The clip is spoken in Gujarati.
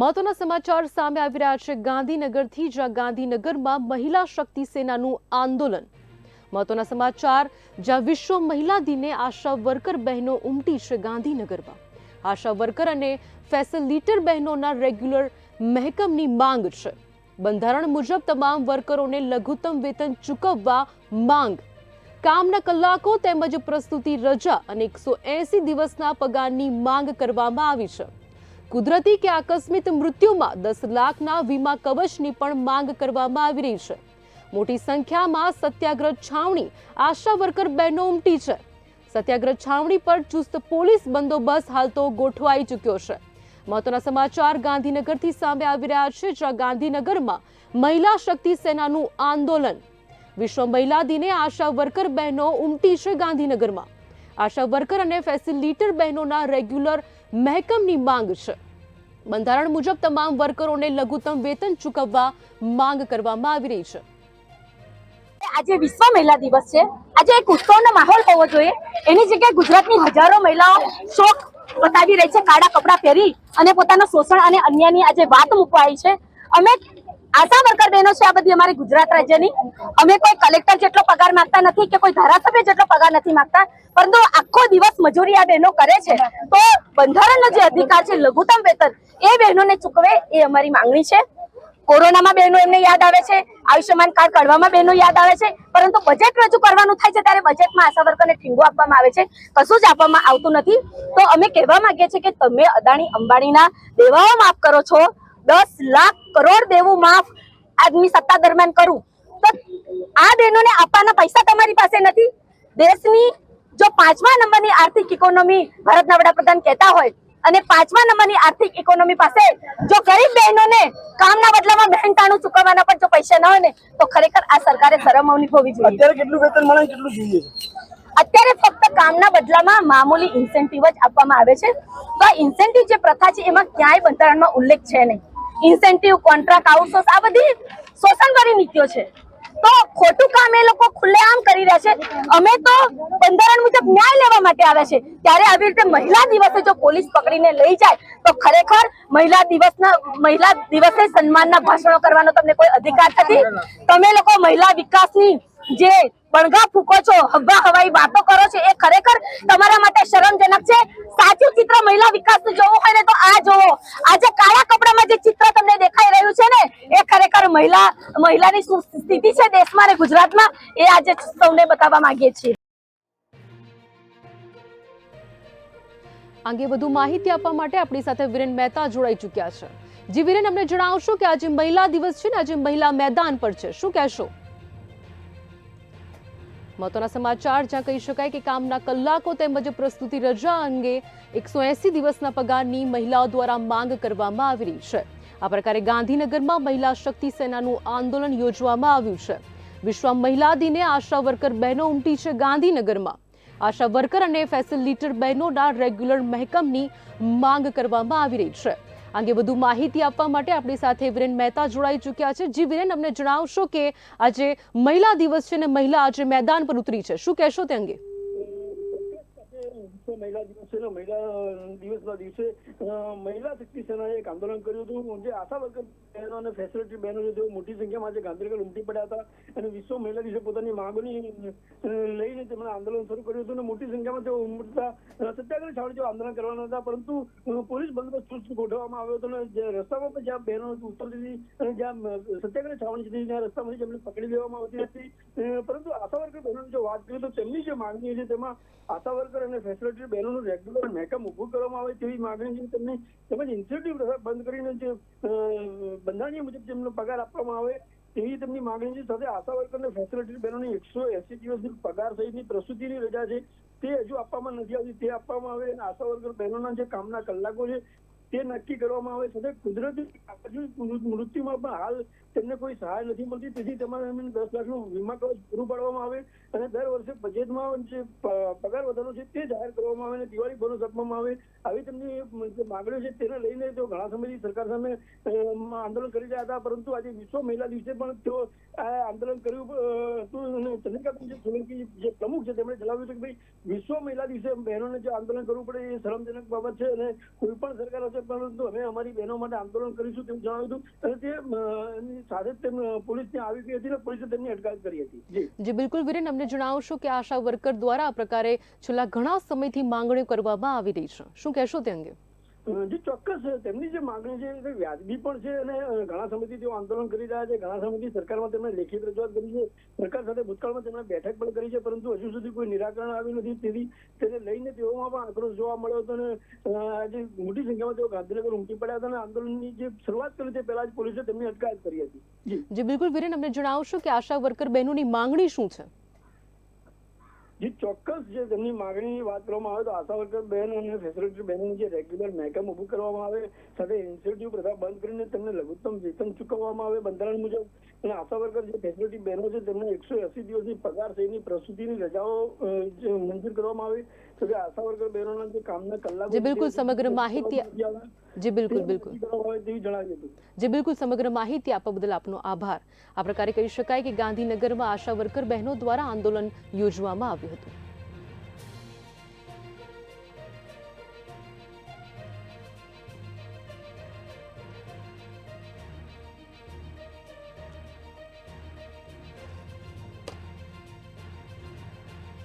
મહત્વના સમાચાર સામે આવી રહ્યા છે. ગાંધીનગરથી જ્યાં ગાંધીનગરમાં મહિલા શક્તિ સેનાનું આંદોલન. મહત્વના સમાચાર, જ્યાં વિશ્વ મહિલા દિને આશા વર્કર બહેનો ઉમટી છે ગાંધીનગરમાં. આશા વર્કર અને ફેસિલિટર બહેનોના રેગ્યુલર મહેકમની માંગ છે. બંધારણ મુજબ તમામ વર્કરોને લઘુત્તમ વેતન ચૂકવવા માંગ. કામના કલાકો તેમજ પ્રસ્તુતિ રજા અને એકસો દિવસના પગારની માંગ કરવામાં આવી છે. કુદરતી કે આકસ્મિક મૃત્યુમાં દસ લાખના વીમા કવચની પણ માંગ કરવામાં આવી રહી છે. મોટી સંખ્યામાં સત્યાગ્રહ છાવણી આશા વર્કર બહેનો ઉમટી છે. સત્યાગ્રહ છાવણી પર ચુસ્ત પોલીસ બંદોબસ્ત હાલ તો ગોઠવાઈ ચૂક્યો છે. મહત્વના સમાચાર ગાંધીનગરથી સામે આવી રહ્યા છે, જ્યાં ગાંધીનગરમાં મહિલા શક્તિ સેનાનું આંદોલન. વિશ્વ મહિલા દિને આશા વર્કર બહેનો ઉમટી છે ગાંધીનગરમાં. આશા વર્કર અને ફેસિલિટર બહેનોના રેગ્યુલર મહેકમની માંગ છે. બંધારણ મુજબ તમામ વર્કરોને લઘુત્તમ વેતન ચૂકવવા માંગ કરવામાં આવી રહી છે. આજે વિશ્વ મહિલા દિવસ છે. આજે એક ઉત્સવનો માહોલ હોવો જોઈએ. એની જગ્યાએ ગુજરાતની હજારો મહિલાઓ શોક બતાવી રહી છે. કાળા કપડાં પહેરી અને પોતાના શોષણ અને અન્યાયની આજે વાત મૂકવા છે. અમે આશા વર્કર બહેનો છે આ બધી અમારી ગુજરાત રાજ્યની. અમે કોઈ કલેક્ટર જેટલો પગાર માંગતા નથી કે કોઈ ધારાસભ્ય જેટલો પગાર નથી માંગતા, પરંતુ આખો દિવસ મજૂરી આ બહેનો કરે છે. તો બંધારણનો જે અધિકાર છે, લઘુત્તમ વેતન, એ બહેનોને ચૂકવે એ અમારી માંગણી છે. કોરોનામાં બહેનો એમને યાદ આવે છે, આયુષ્યમાન કાર્ડ કાઢવામાં બહેનો યાદ આવે છે, પરંતુ બજેટ રજૂ કરવાનું થાય છે ત્યારે બજેટમાં આશા વર્કરને ઠીંગો આપવામાં આવે છે. કશું જ આપવામાં આવતું નથી. તો અમે કહેવા માંગીએ છીએ કે તમે અદાણી અંબાણીના દેવાઓ માફ કરો છો. દસ લાખ કરોડ દેવું માફ આજની સત્તા દરમિયાન કરું. તો આ બહેનોને આપવાના પૈસા તમારી પાસે નથી. દેશની જો પાંચમા નંબરની આર્થિક ઇકોનોમી ભારતના વડાપ્રધાન કહેતા હોય અને પાંચમા નંબરની આર્થિક ઇકોનોમી પાસે જો ગરીબ બહેનોને કામના બદલામાં મહેનતાણું ચૂકવવાના પણ જો પૈસા ન હોય ને તો ખરેખર આ સરકારે શરમ હોવી જોઈએ. અત્યારે કેટલું વેતન મળે કેટલું જોઈએ? અત્યારે ફક્ત કામના બદલામાં મામૂલી ઇન્સેન્ટિવ જ આપવામાં આવે છે. તો આ ઇન્સેન્ટિવ જે પ્રથા છે એમાં ક્યાંય બંધારણમાં ઉલ્લેખ છે નહીં. ઇન્સેન્ટિવ કોન્ટ્રાક્ટ આઉટસોર્સ આ બધી શોષણ કરી નીક્યો છે. તો ખોટું કામ એ લોકો ખુલ્લેઆમ કરી રહ્યા છે. અમે તો બંધારણ મુજબ ન્યાય લેવા માટે આવ્યા છે. ત્યારે આવી રીતે મહિલા દિવસે જો પોલીસ પકડીને લઈ જાય તો ખરેખર મહિલા દિવસના મહિલા દિવસે સન્માનના ભાષણો કરવાનો તમને કોઈ અધિકાર નથી. તમે લોકો મહિલા વિકાસની જે બણગા ફૂકો છો હવા હવાઈ વાતો કરો છો, એ ખરેખર તમારા માટે શરમજનક છે. સાચું ચિત્ર મહિલા વિકાસનું જોવું હોય ને તો આ જોવો. આજે કાળા કપડામાં જે ચિત્ર તમને દેખાઈ રહ્યું છે ને, એ ખરેખર મહિલા, મહિલાની શું સ્થિતિ છે દેશમાં અને ગુજરાતમાં, એ આજે સૌને બતાવવા માંગીએ છીએ. અંગે વધુ માહિતી આપવા માટે આપણી સાથે વિરેન મહેતા જોડાઈ ચૂક્યા છે. જી વિરેન, અમને જણાવશો કે આજે મહિલા દિવસ છે ને, આજે મહિલા મેદાન પર છે. શું કહેશો? મહત્વના સમાચાર, જ્યાં કહી શકાય કે કામના કલાકો તેમજ પ્રસ્તુતિ રજા અંગે એકસો એસી દિવસના પગારની મહિલાઓ દ્વારા માંગ કરવામાં આવી રહી છે. આ પ્રકારે ગાંધીનગરમાં મહિલા શક્તિ સેનાનું આંદોલન યોજવામાં આવ્યું છે. વિશ્વ મહિલા દિને આશા વર્કર બહેનો ઉમટી છે ગાંધીનગરમાં. આશા વર્કર અને ફેસિલિટર બહેનોના રેગ્યુલર મહેકમની માંગ કરવામાં આવી રહી છે. આ અંગે વધુ માહિતી આપવા માટે આપણી સાથે વિરેન મહેતા જોડાઈ ચૂક્યા છે. જી વિરેન, અમને જણાવશો કે આજે મહિલા દિવસ છે ને મહિલા આજે મેદાન પર ઉતરી છે. શું કહેશો તે અંગે? મહિલા દિવસે મહિલા દિવસે મહિલા શક્તિ સેનાએ એક આંદોલન કર્યું હતું. જે આશા વર્કર બહેનો અને ફેસિલિટી બહેનો છે, તેઓ મોટી સંખ્યામાં આજે ગાંધીનગર ઉમટી પડ્યા હતા અને વિશ્વ મહિલા દિવસે પોતાની માંગણી લઈને તેમણે આંદોલન શરૂ કર્યું હતું અને મોટી સંખ્યામાં તેઓ ઉમટતા સત્યાગ્રહ છાવડી જેવા આંદોલન કરવાના હતા, પરંતુ પોલીસ બંદોબસ્ત ચુસ્ત ગોઠવવામાં આવ્યો હતો અને રસ્તામાં પણ જ્યાં બહેનો ઉતરતી હતી અને જ્યાં સત્યાગ્રહ છાવણી હતી, ત્યાં રસ્તામાંથી જેમને પકડી લેવામાં આવતી હતી. પરંતુ આશા વર્કર બહેનોની જો વાત કરીએ તો તેમની જે માંગણી છે, તેમાં આશા વર્કર અને ફેસિલિટી બહેનોનું રેગ્યુલર મેકઅપ ઊભું કરવામાં આવે તેવી માંગણી છે. તેમની તેમજ ઇન્સેન્ટિવ બંધ કરીને જે બંધારણીય મુજબ જેમનો પગાર આપવામાં આવે, તેવી તેમની માંગણી છે સાથે આશા વર્કરને ફેસિલિટી બહેનોની એકસો એસી દિવસની પગાર સહિતની પ્રસૂતિની રજા છે. તે હજુ આપવામાં નથી આવતી, તે આપવામાં આવે અને આશા વર્કર બહેનોના જે કામના કલાકો છે તે નક્કી કરવામાં આવે છે. કુદરતી મૃત્યુમાં પણ હાલ તેમને કોઈ સહાય નથી મળતી. તેથી તમારે એમને દસ લાખનું વીમા કવચ પૂરું પાડવામાં આવે અને દર વર્ષે બજેટમાં જે પગાર વધારો છે તે જાહેર કરવામાં આવે અને દિવાળી બોનસ આપવામાં આવે. આવી તેમની માંગણીઓ છે તેને લઈને તેઓ ઘણા સમયથી સરકાર સામે આંદોલન કરી રહ્યા હતા. પરંતુ આજે વિશ્વ મહિલા દિવસે પણ તેઓ આ આંદોલન કર્યું હતું અને ચંદ્રિકાબેન સોલંકી જે પ્રમુખ છે તેમણે જણાવ્યું હતું કે ભાઈ, વિશ્વ મહિલા દિવસે બહેનોને જે આંદોલન કરવું પડે એ શરમજનક બાબત છે અને કોઈ પણ સરકાર છે પરંતુ અમે અમારી બહેનો માટે આંદોલન કરીશું તેમ જણાવ્યું હતું. અને તે સાથે જ તેમ પોલીસ ત્યાં આવી ગઈ હતી અને પોલીસે તેમની અટકાયત કરી હતી. જી. જી બિલકુલ વિરેન અમને જણાવશો કે આશા વર્કર દ્વારા આ પ્રકારે છેલ્લા ઘણા સમયથી માંગણીઓ કરવામાં આવી રહી છે. શું કહેશો તે અંગે? જી ચોક્કસ તેમની જે માંગણી છે, તે વ્યાજબી પણ છે અને ઘણા સમયથી તેઓ આંદોલન કરી રહ્યા છે. ઘણા સમયથી સરકારમાં તેમણે લેખિત રજૂઆત કરી છે. સરકાર સાથે ભૂતકાળમાં તેમણે બેઠક પણ કરી છે, પરંતુ હજુ સુધી કોઈ નિરાકરણ આવ્યું નથી. તેથી તેને લઈને તેઓમાં પણ આક્રોશ જોવા મળ્યો હતો અને આજે મોટી સંખ્યામાં તેઓ ગાંધીનગર ઉમટી પડ્યા હતા અને આંદોલનની જે શરૂઆત કરી તે પહેલા જ પોલીસે તેમની અટકાયત કરી હતી. જી, બિલકુલ. વિરેન, અમને જણાવશો કે આશા વર્કર બહેનોની માંગણી શું છે? જે ચોક્કસ જે તેમની માંગણીની વાત કરવામાં આવે તો આશા વર્કર બહેન અને ફેસિલિટી બહેનોની જે રેગ્યુલર મેકમ ઊભું કરવામાં આવે, સાથે ઇન્સેન્ટિવ પ્રથા બંધ કરીને તેમને લઘુત્તમ વેતન ચૂકવવામાં આવે બંધારણ મુજબ. અને આશા વર્કર જે ફેસિલિટી બહેનો છે, તેમને એકસો એસી દિવસની પગાર સહિતની પ્રસૂતિની રજાઓ મંજૂર કરવામાં આવે. જે આશા વર્કર બહેનોના જે કામના કલાકો જી, બિલકુલ સમગ્ર માહિતી- જી બિલકુલ બિલકુલ જે બિલકુલ સમગ્ર માહિતી આપવા બદલ આપનો આભાર આ પ્રકારે કહી શકાય કે ગાંધીનગરમાં આશા વર્કર બહેનો દ્વારા આંદોલન યોજવામાં આવ્યું હતું